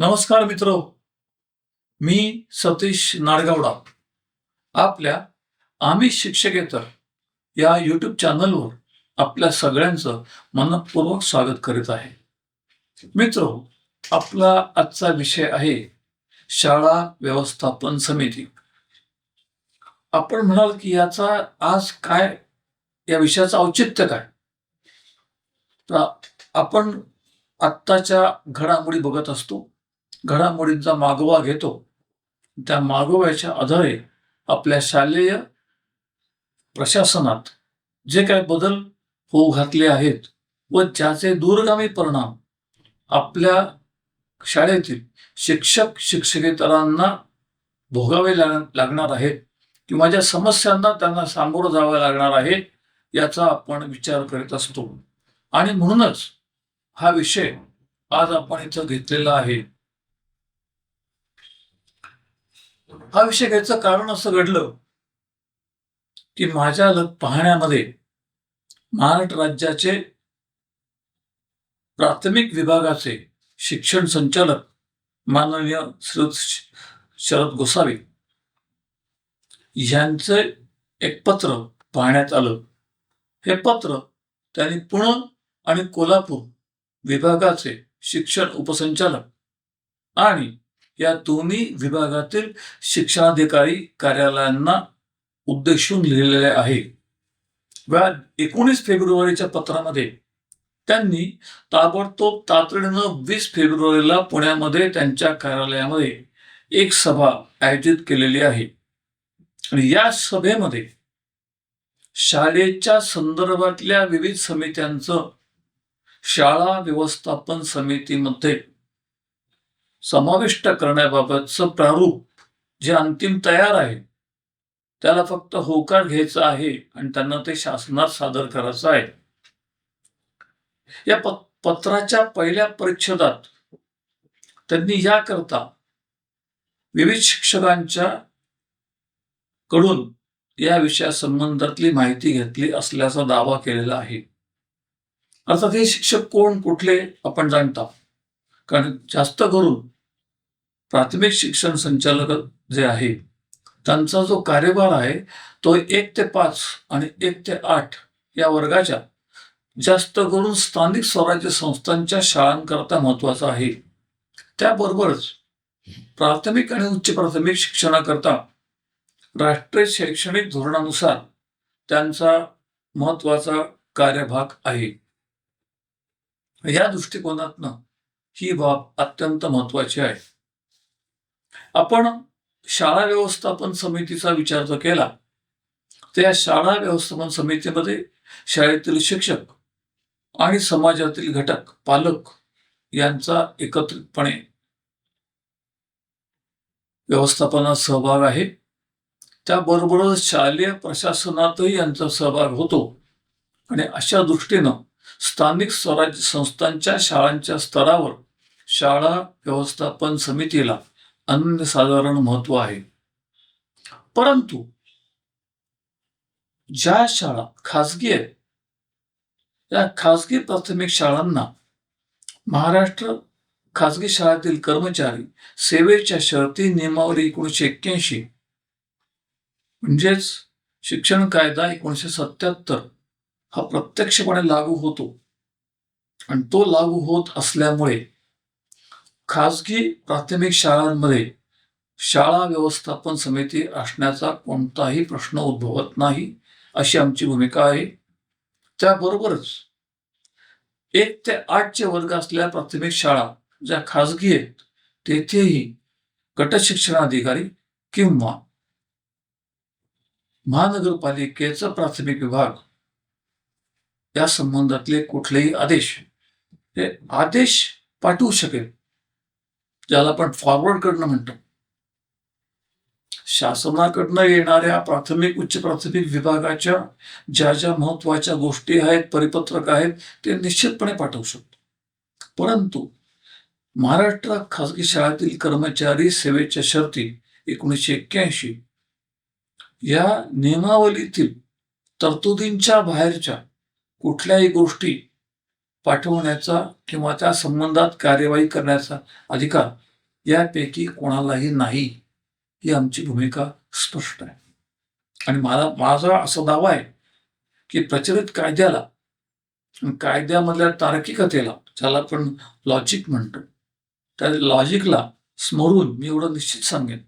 नमस्कार मित्र. मी सतीश नाडगावडा. आपल्या आम्ही शिक्षकेतर या यूट्यूब चॅनलवर आपल्या सगळ्यांचं मनपूर्वक स्वागत करीत आहे. मित्र आपला आजचा विषय आहे शाळा व्यवस्थापन समिती. आपण म्हणाल की याचा आज काय या विषयाचं औचित्य काय? तर आपण आत्ताच्या घडामोडी बघत असतो. घडामोडींचा मागोवा घेतो. त्या मागोव्याच्या आधारे आपल्या शालेय प्रशासनात जे काही बदल होऊ घातले आहेत व ज्याचे दूरगामी परिणाम आपल्या शाळेतील शिक्षक शिक्षकेतरांना भोगावे लाग- लागणार आहेत किंवा ज्या समस्यांना त्यांना सामोरं जावं लागणार आहे याचा आपण विचार करीत असतो. आणि म्हणूनच हा विषय आज आपण इथं घेतलेला आहे. हा विषय घ्यायचं कारण असं घडलं की माझ्या पाहण्यामध्ये महाराष्ट्र राज्याचे प्राथमिक विभागाचे शिक्षण संचालक माननीय शरद गोसावी यांचे एक पत्र पाहण्यात आलं. हे पत्र त्यांनी पुणे आणि कोल्हापूर विभागाचे शिक्षण उपसंचालक आणि या दोन्ही विभागातील शिक्षणाधिकारी कार्यालयांना उद्देशून लिहिलेले आहे. एकोणीस फेब्रुवारीच्या पत्रामध्ये त्यांनी ताबडतोब तातडीनं वीस फेब्रुवारीला पुण्यामध्ये त्यांच्या कार्यालयामध्ये एक सभा आयोजित केलेली आहे. आणि या सभेमध्ये शाळेच्या संदर्भातल्या विविध समित्यांचं शाळा व्यवस्थापन समितीमध्ये समाविष्ट करण्याबाबतचं प्रारूप जे अंतिम तयार आहे त्याला फक्त होकार घ्यायचा आहे आणि त्यांना ते शासनात सादर करायचं आहे. या पत्राच्या पहिल्या परिच्छेदात त्यांनी याकरता विविध शिक्षकांच्या कडून या विषयासंबंधातली माहिती घेतली असल्याचा दावा केलेला आहे. अर्थात हे शिक्षक कोण कुठले आपण जाणता. कारण जास्त करून प्राथमिक शिक्षण संचालक जे आहे त्यांचा जो कार्यभार आहे तो एक ते पाच आणि एक ते आठ या वर्गाच्या जास्त करून स्थानिक स्वराज्य संस्थांच्या शाळांकरता महत्त्वाचा आहे. त्याबरोबरच प्राथमिक आणि उच्च प्राथमिक शिक्षणाकरता राष्ट्रीय शैक्षणिक धोरणानुसार त्यांचा महत्त्वाचा कार्यभाग आहे. या दृष्टिकोनातनं ही बाब अत्यंत महत्वाची आहे. आपण शाळा व्यवस्थापन समितीचा विचार जर केला तर या शाळा व्यवस्थापन समितीमध्ये शाळेतील शिक्षक आणि समाजातील घटक पालक यांचा एकत्रितपणे व्यवस्थापनात सहभाग आहे. त्याबरोबरच शालेय प्रशासनातही यांचा सहभाग होतो. आणि अशा दृष्टीनं स्थानिक स्वराज्य संस्थांच्या शाळांच्या स्तरावर शाळा व्यवस्थापन समितीला अनन्यसाधारण महत्त्व आहे. परंतु ज्या शाळा खासगी आहेत त्या खासगी प्राथमिक शाळांना महाराष्ट्र खासगी शाळेतील कर्मचारी सेवेच्या शर्ती नियमावली एकोणीशे एक्क्याऐंशी म्हणजेच शिक्षण कायदा एकोणीशे सत्याहत्तर हा प्रत्यक्षपणे लागू होतो. आणि तो लागू होत असल्यामुळे खाजगी प्राथमिक शाळांमध्ये शाळा व्यवस्थापन समिती असण्याचा कोणताही प्रश्न उद्भवत नाही अशी आमची भूमिका आहे. त्याबरोबरच एक ते आठचे वर्ग असलेल्या प्राथमिक शाळा ज्या खाजगी आहेत तेथेही गट शिक्षणाधिकारी किंवा महानगरपालिकेचा प्राथमिक विभाग या संबंधातले कुठलेही आदेश हे आदेश पाठवू शकेल. ज्याला आपण फॉरवर्ड करणं म्हणतो. शासनाकडनं येणाऱ्या प्राथमिक उच्च प्राथमिक विभागाच्या ज्या ज्या महत्त्वाच्या गोष्टी आहेत परिपत्रक आहेत ते निश्चितपणे पाठवू शकतो. परंतु महाराष्ट्र खासगी शाळेतील कर्मचारी सेवेच्या शर्ती एकोणीसशे एक्क्याऐंशी या नियमावलीतील तरतुदींच्या बाहेरच्या कुठल्याही गोष्टी पाठवण्याचा किंवा त्या संबंधात कार्यवाही करण्याचा अधिकार यापैकी कोणालाही नाही ही आमची भूमिका स्पष्ट आहे. आणि मला माझा असा दावा आहे की प्रचलित कायद्याला कायद्यामधल्या तार्किकतेला ज्याला आपण लॉजिक म्हणतो त्या लॉजिकला स्मरून मी एवढं निश्चित सांगेन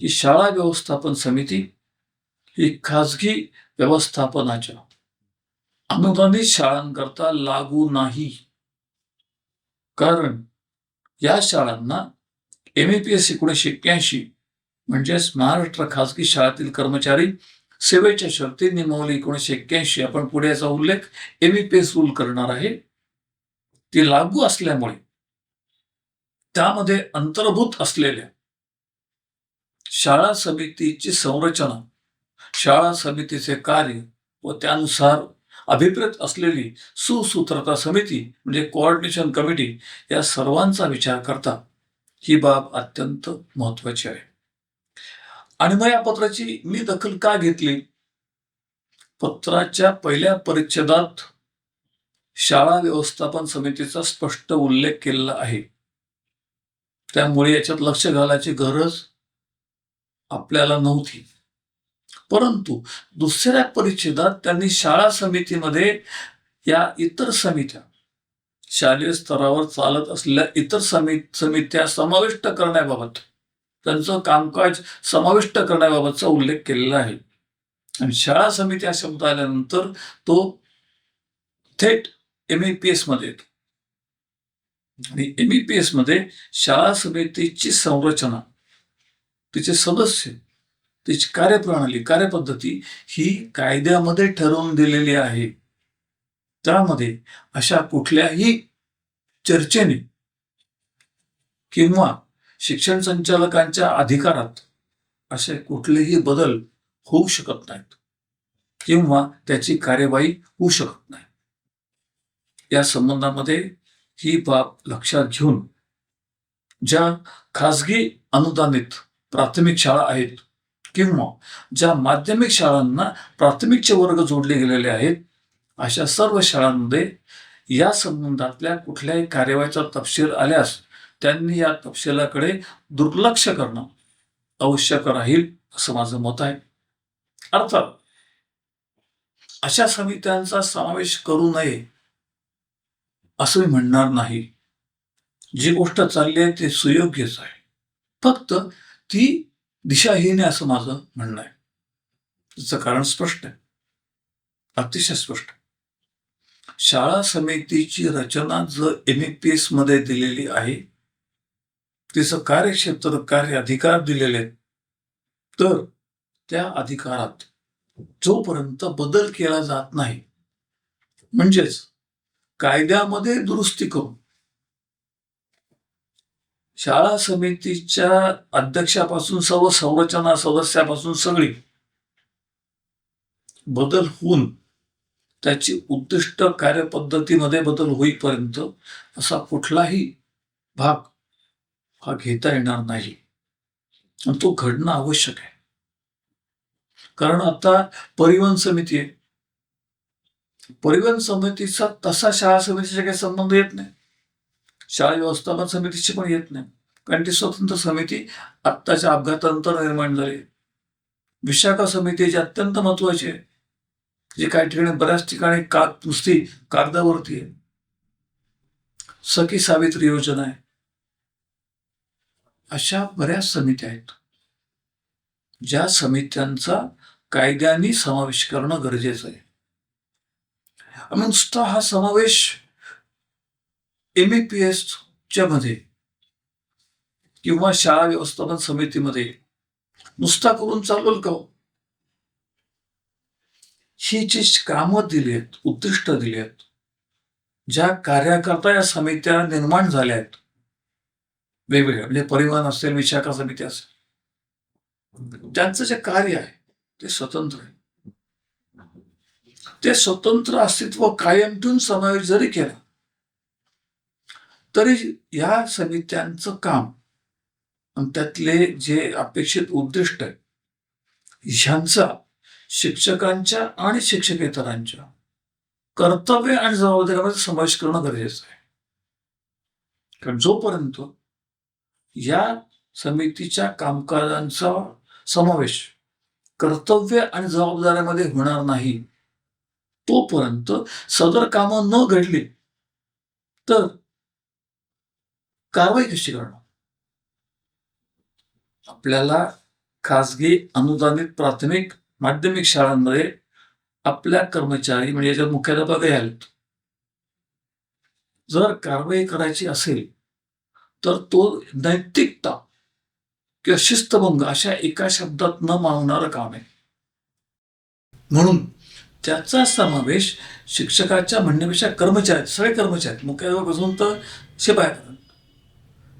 की शाळा व्यवस्थापन समिती ही खाजगी व्यवस्थापनाच्या अनुदानित शाळांकरता लागू नाही. कारण या शाळांना एम ए पी एस एकोणीसशे एक्क्याऐंशी म्हणजेच महाराष्ट्र खासगी शाळेतील कर्मचारी सेवेच्या शर्ती नियमावली एकोणीसशे एक्क्याऐंशी आपण पुढे याचा उल्लेख M E P S rule करणार आहे. ती लागू असल्यामुळे त्यामध्ये अंतर्भूत असलेल्या शाळा समितीची संरचना शाळा समितीचे कार्य व त्यानुसार अभिप्रेत असलेली सुसूत्रता समिती म्हणजे कोऑर्डिनेशन कमिटी या सर्वांचा विचार करता ही बाब अत्यंत महत्वाची आहे. आणि मग या पत्राची मी दखल का घेतली? पत्राच्या पहिल्या परिच्छेदात शाळा व्यवस्थापन समितीचा स्पष्ट उल्लेख केलेला आहे. त्यामुळे याच्यात लक्ष घालायची गरज आपल्याला नव्हती. परंतु दुसऱ्या परिच्छेदात त्यांनी शाळा समितीमध्ये या इतर समित्या शालेय स्तरावर चालत असलेल्या इतर समित समित्या समाविष्ट करण्याबाबत त्यांचं कामकाज समाविष्ट करण्याबाबतचा उल्लेख केलेला आहे. आणि शाळा समिती हा शब्द आल्यानंतर तो थेट एम ई पी एसमध्ये येतो. आणि एम ई पी एसमध्ये शाळा समितीची संरचना तिचे सदस्य त्याची कार्यप्रणाली कार्यपद्धती ही कायद्यामध्ये ठरवून दिलेली आहे. त्यामध्ये अशा कुठल्याही चर्चेने किंवा शिक्षण संचालकांच्या अधिकारात असे कुठलेही बदल होऊ शकत नाहीत किंवा त्याची कार्यवाही होऊ शकत नाही. या संबंधामध्ये ही बाब लक्षात घेऊन ज्या खाजगी अनुदानित प्राथमिक शाळा आहेत किंवा ज्या माध्यमिक शाळांना प्राथमिकचे वर्ग जोडले गेलेले आहेत अशा सर्व शाळांमध्ये या संबंधातल्या कुठल्याही कार्यवाहीचा तपशील आल्यास त्यांनी या तपशिलाकडे दुर्लक्ष करणं आवश्यक राहील असं माझं मत आहे. अर्थात अशा समित्यांचा समावेश करू नये असं मी म्हणणार नाही. जी गोष्ट चालली आहे ते सुयोग्यच आहे. फक्त ती दिशाहीन आहे असं माझं म्हणणं आहे. त्याचं कारण स्पष्ट आहे. अतिशय स्पष्ट शाळा समितीची रचना जर एम ए पी एसमध्ये दिलेली आहे तिचं कार्यक्षेत्र कार्य अधिकार दिलेले आहेत तर त्या अधिकारात जोपर्यंत बदल केला जात नाही म्हणजेच कायद्यामध्ये दुरुस्ती करून शाळा समितीच्या अध्यक्षापासून सर्व संरचना सदस्यापासून सगळी बदल होऊन त्याची उद्दिष्ट कार्यपद्धतीमध्ये बदल होईपर्यंत असा कुठलाही भाग हा घेता येणार नाही. आणि तो घडणं आवश्यक आहे. कारण आता परिवहन समिती आहे. परिवहन समितीचा तसा शाळा समितीचा काही संबंध येत नाही. शाळा व्यवस्थापन समितीची पण येत नाही. कारण ती स्वतंत्र समिती आत्ताच्या अपघातानंतर निर्माण झाली. विशाखा समिती जी अत्यंत महत्वाची आहे. जी काही ठिकाणी बऱ्याच ठिकाणी का नुसती कागदावरती आहे. सखी सावित्री योजना आहे. अशा बऱ्याच समित्या आहेत. ज्या समित्यांचा कायद्याने समावेश करणं गरजेचं आहे. नुसता हा समावेश एम ए पी च्या मध्ये किंवा शाळा व्यवस्थापन समितीमध्ये नुसता करून चालवल का हो? ही? जी कामं दिली आहेत उद्दिष्ट दिली आहेत ज्या कार्याकरता या समित्या निर्माण झाल्या आहेत वेगवेगळ्या म्हणजे परिवहन असेल विशाखा समिती असेल त्यांचं जे कार्य आहे ते स्वतंत्र आहे. ते स्वतंत्र अस्तित्व कायम ठेवून समावेश जरी केला तरी या समित्यांचं काम त्यातले जे अपेक्षित उद्दिष्ट आहे ह्यांचा शिक्षकांच्या आणि शिक्षकेतरांच्या कर्तव्य आणि जबाबदाऱ्यामध्ये समावेश करणं गरजेचं आहे. कारण जोपर्यंत या समितीच्या कामकाजांचा समावेश कर्तव्य आणि जबाबदाऱ्यामध्ये होणार नाही तोपर्यंत सदर कामं न घडली तर कारवाई कशी करणार? आपल्याला खासगी अनुदानित प्राथमिक माध्यमिक शाळांमध्ये आपल्या कर्मचारी म्हणजे याच्यात मुख्याध्यापक आहेत जर कारवाई करायची असेल तर तो नैतिकता किंवा शिस्तभंग अशा एका शब्दात न मावणारं काम आहे. म्हणून त्याचा समावेश शिक्षकाच्या म्हणण्यापेक्षा कर्मचारी सगळे कर्मचारी मुख्याध्यापकापासून तर शिपायापर्यंत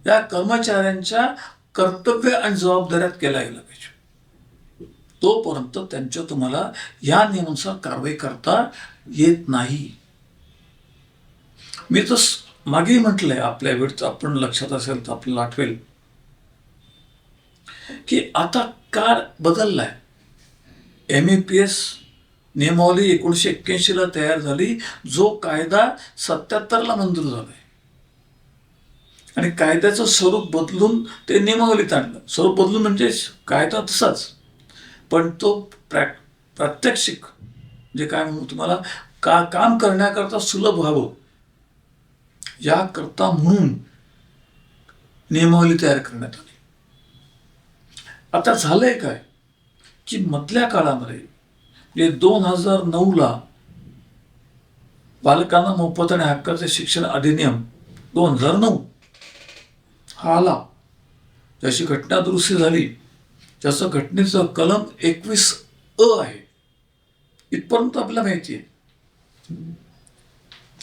या कर्मचाऱ्यांच्या कर्तव्य आणि जबाबदाऱ्यात केला गेला पाहिजे. तोपर्यंत त्यांच्या तुम्हाला या नियमानुसार कारवाई करता येत नाही. मी तर मागे म्हटलंय आपल्या वेळचं आपण लक्षात असेल तर आपल्याला आठवेल. की आता काळ बदललाय. एम ए पी एस नियमावली एकोणीशे एक्क्याऐंशीला तयार झाली. जो कायदा सत्याहत्तरला मंजूर झालाय. आणि कायद्याचं स्वरूप बदलून ते नियमावलीत आणलं. स्वरूप बदलून म्हणजे कायदा तसाच. पण तो प्रॅक प्रात्यक्षिक जे काय म्हणू तुम्हाला का काम करण्याकरता सुलभ व्हावं याकरता म्हणून नियमावली तयार करण्यात आली. आता झालंय काय? की मधल्या काळामध्ये जे दोन हजार नऊला बालकांना मोफत आणि हक्काचे शिक्षण अधिनियम दोन हजार नऊ हा आला. जशी घटना दुरुस्ती झाली त्याचं घटनेचं कलम एकवीस अ आहे इथपर्यंत आपल्याला माहिती आहे.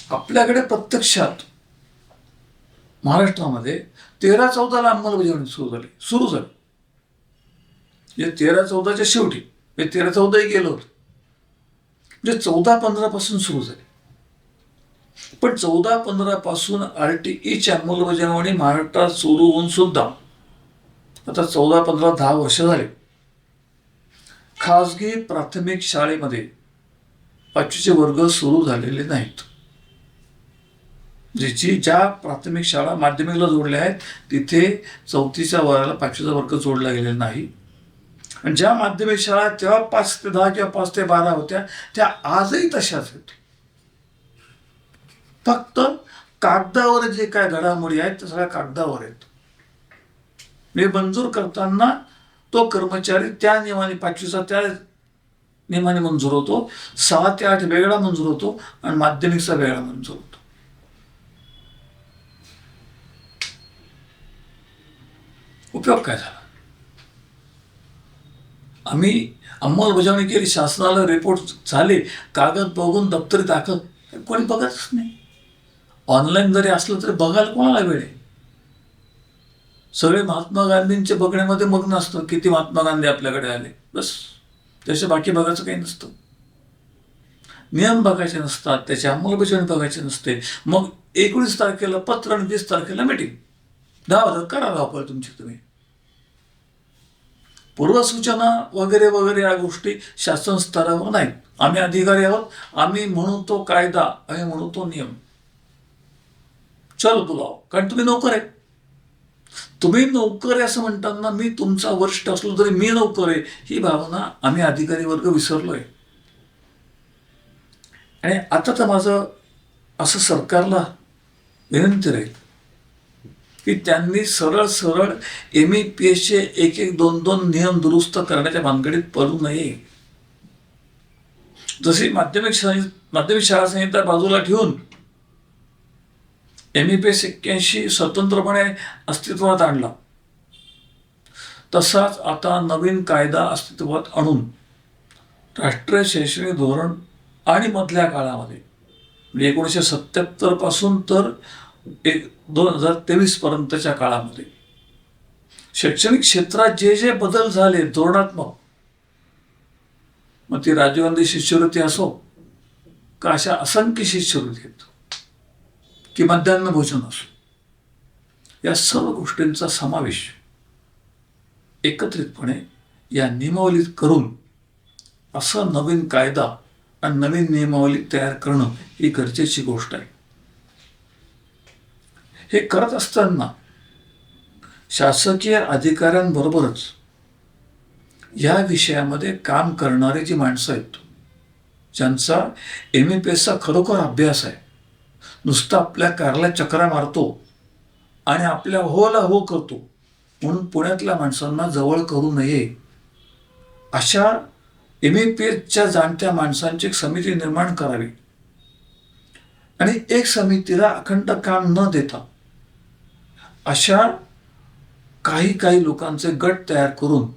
आपल्याकडे प्रत्यक्षात महाराष्ट्रामध्ये तेरा चौदाला अंमलबजावणी सुरू झाली. सुरू झाली. म्हणजे तेरा चौदाच्या शेवटी म्हणजे तेरा चौदाही गेलो होतं. म्हणजे चौदा पंधरा पासून सुरू झाली. पण चौदा पंधरा पासून आर टी ईची अंमलबजावणी महाराष्ट्रात सुरू होऊन सुद्धा आता चौदा पंधरा दहा वर्ष झाले खाजगी प्राथमिक शाळेमध्ये पाचवीचे वर्ग सुरू झालेले नाहीत. म्हणजे ज्याची ज्या प्राथमिक शाळा माध्यमिकला जोडल्या आहेत तिथे चौथीच्या वयाला पाचवीचा वर्ग जोडला गेलेला नाही. आणि ज्या माध्यमिक शाळा तेव्हा पाच ते दहा किंवा पाच ते बारा होत्या त्या आजही तशाच आहेत. फक्त कागदावर जे काय घडामोडी आहेत त्या सगळ्या कागदावर आहेत. म्हणजे मंजूर करताना तो कर्मचारी त्या नियमाने पाचवीचा त्या नियमाने मंजूर होतो. सहा ते आठ वेगळा मंजूर होतो आणि माध्यमिकचा वेगळा मंजूर होतो. उपयोग काय झाला? आम्ही अंमलबजावणी केली शासनाला रिपोर्ट झाले कागद बघून दप्तरी दाखल. कोणी बघतच नाही. ऑनलाईन जरी असलं तरी बघायला कोणाला वेळ आहे? सगळे महात्मा गांधींचे बघण्यामध्ये मग्न असतं. किती महात्मा गांधी आपल्याकडे आले? बस. त्याच्या बाकी बघायचं काही नसतं. नियम बघायचे नसतात. त्याची अंमलबजावणी बघायची नसते. मग एकोणीस तारखेला पत्र आणि वीस तारखेला मिटिंग हजार करा धावपळ तुमची तुम्ही. पूर्वसूचना वगैरे वगैरे या गोष्टी शासन स्तरावर नाहीत. आम्ही अधिकारी आहोत. आम्ही म्हणू तो कायदा. आम्ही म्हणू तो नियम. चल तुला कारण तुम्ही नोकर आहे. तुम्ही नोकर आहे असं म्हणताना मी तुमचा वरिष्ठ असलो तरी मी नोकर आहे. ही भावना आम्ही अधिकारी वर्ग विसरलोय. आणि आता तर माझं असं सरकारला विनंती राहील की त्यांनी सरळ सरळ एम ई पी एसचे एक एक दोन दोन नियम दुरुस्त करण्याच्या भानगडीत पडू नये. जशी माध्यमिक माध्यमिक शाळा संहिता बाजूला ठेवून एम ई पी एक्क्याऐंशी स्वतंत्रपणे अस्तित्वात आणला. तसाच आता नवीन कायदा अस्तित्वात आणून राष्ट्रीय शैक्षणिक धोरण आणि मधल्या काळामध्ये म्हणजे एकोणीसशे सत्याहत्तरपासून तर एक दोन हजार तेवीस पर्यंतच्या काळामध्ये शैक्षणिक क्षेत्रात जे जे बदल झाले धोरणात्मक मग ती राजीव गांधी शिष्यवृत्ती असो का अशा असंख्य शिष्यवृत्ती आहेत. की मध्यान्ह भोजन असो. या सर्व गोष्टींचा समावेश एकत्रितपणे या नियमावलीत करून असा नवीन कायदा आणि नवीन नियमावली तयार करणं ही गरजेची गोष्ट आहे. हे करत असताना शासकीय अधिकाऱ्यांबरोबरच या विषयामध्ये काम करणारी जी माणसं आहेत ज्यांचा एम ए पी एसचा खरोखर अभ्यास आहे नुसतं आपल्या कारला चक्रा मारतो आणि आपल्या होला हो करतो. म्हणून पुण्यातल्या माणसांना जवळ करू नये. अशा एम ए पी एचच्या जाणत्या माणसांची एक समिती निर्माण करावी. आणि एक समितीला अखंड काम न देता अशा काही काही लोकांचे गट तयार करून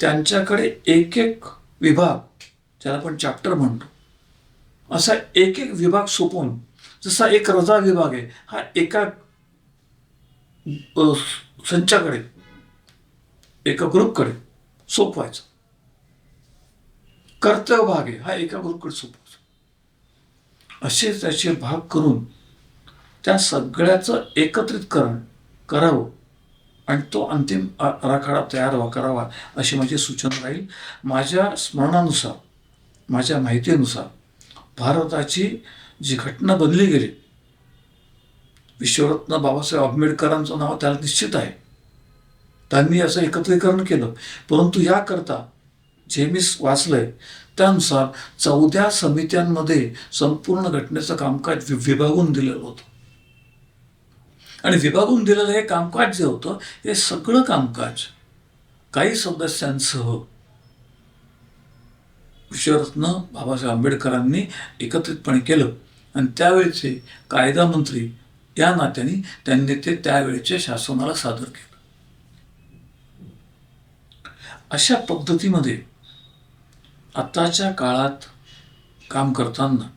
त्यांच्याकडे एक एक विभाग ज्याला आपण चॅप्टर म्हणतो असा एक एक विभाग सोपवून जसा एक रजा विभाग आहे हा एका संचाकडे एका ग्रुपकडे सोपवायचा. कर्तव्य भाग आहे हा एका ग्रुपकडे सोपवायचा. असे त्याचे भाग करून त्या सगळ्याचं एकत्रितकरण करावं आणि तो अंतिम आराखडा तयार व्हा करावा अशी माझी सूचना राहील. माझ्या स्मरणानुसार माझ्या माहितीनुसार भारताची जी घटना बनली गेली विश्वरत्न बाबासाहेब आंबेडकरांचं नाव त्याला निश्चित आहे. त्यांनी असं एकत्रीकरण केलं. परंतु याकरता जे मी वाचलंय त्यानुसार चौदा समित्यांमध्ये संपूर्ण घटनेचं कामकाज वि- विभागून दिलेलं होतं. आणि विभागून दिलेलं हे कामकाज जे होतं हे सगळं कामकाज काही सदस्यांसह विश्वरत्न बाबासाहेब आंबेडकरांनी एकत्रितपणे केलं. आणि त्यावेळेचे कायदा मंत्री या नात्याने त्यांनी ते त्यावेळेच्या शासनाला सादर केलं. अशा पद्धतीमध्ये आताच्या काळात काम करताना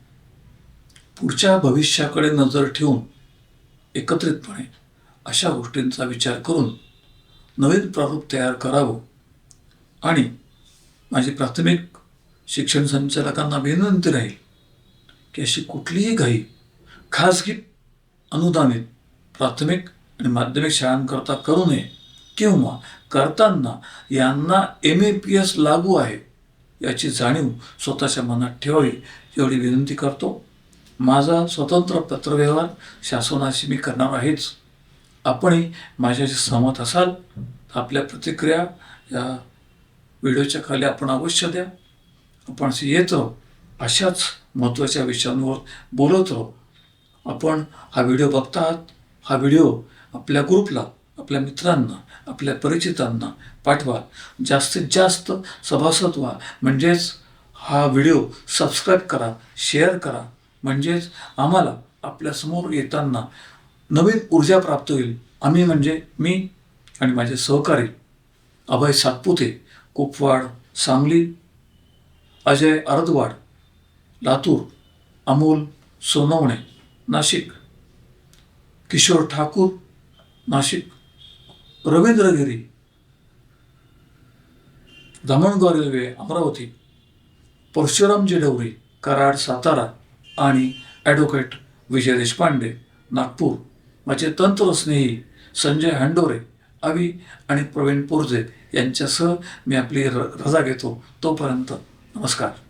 पुढच्या भविष्याकडे नजर ठेवून एकत्रितपणे अशा गोष्टींचा विचार करून नवीन प्रारूप तयार करावं आणि माझी प्राथमिक शिक्षण संचालकांना विनंती राहील की अशी कुठलीही घाई खाजगी अनुदानित प्राथमिक आणि माध्यमिक शाळांकरता करू नये किंवा करताना यांना एम ए पी एस लागू आहे याची जाणीव स्वतःच्या मनात ठेवावी एवढी विनंती करतो. माझा स्वतंत्र पत्रव्यवहार शासनाशी मी करणार आहेच. आपणही माझ्याशी सहमत असाल तर आपल्या प्रतिक्रिया या व्हिडिओच्या खाली आपण अवश्य द्या. आपण असे येत अशाच महत्त्वाच्या विषयांवर बोलत राहू. आपण हा व्हिडिओ बघता आहात हा व्हिडिओ आपल्या ग्रुपला आपल्या मित्रांना आपल्या परिचितांना पाठवा. जास्तीत जास्त सभासद व्हा. म्हणजेच हा व्हिडिओ सबस्क्राईब करा शेअर करा. म्हणजेच आम्हाला आपल्यासमोर येताना नवीन ऊर्जा प्राप्त होईल. आम्ही म्हणजे मी आणि माझे सहकारी अभय सातपुते कुपवाड सांगली अजय अरदवाड. लातूर अमोल सोनवणे नाशिक. किशोर ठाकूर नाशिक. रवींद्र गिरी. धामणगाव रेल्वे अमरावती. परशुराम डवरी कराड सातारा आणि ॲडव्होकेट विजय देशपांडे नागपूर. माझे तंत्रस्नेही संजय हंडोरे अवी आणि प्रवीण पोरजे यांच्यासह मी आपली र रजा घेतो. तोपर्यंत नमस्कार.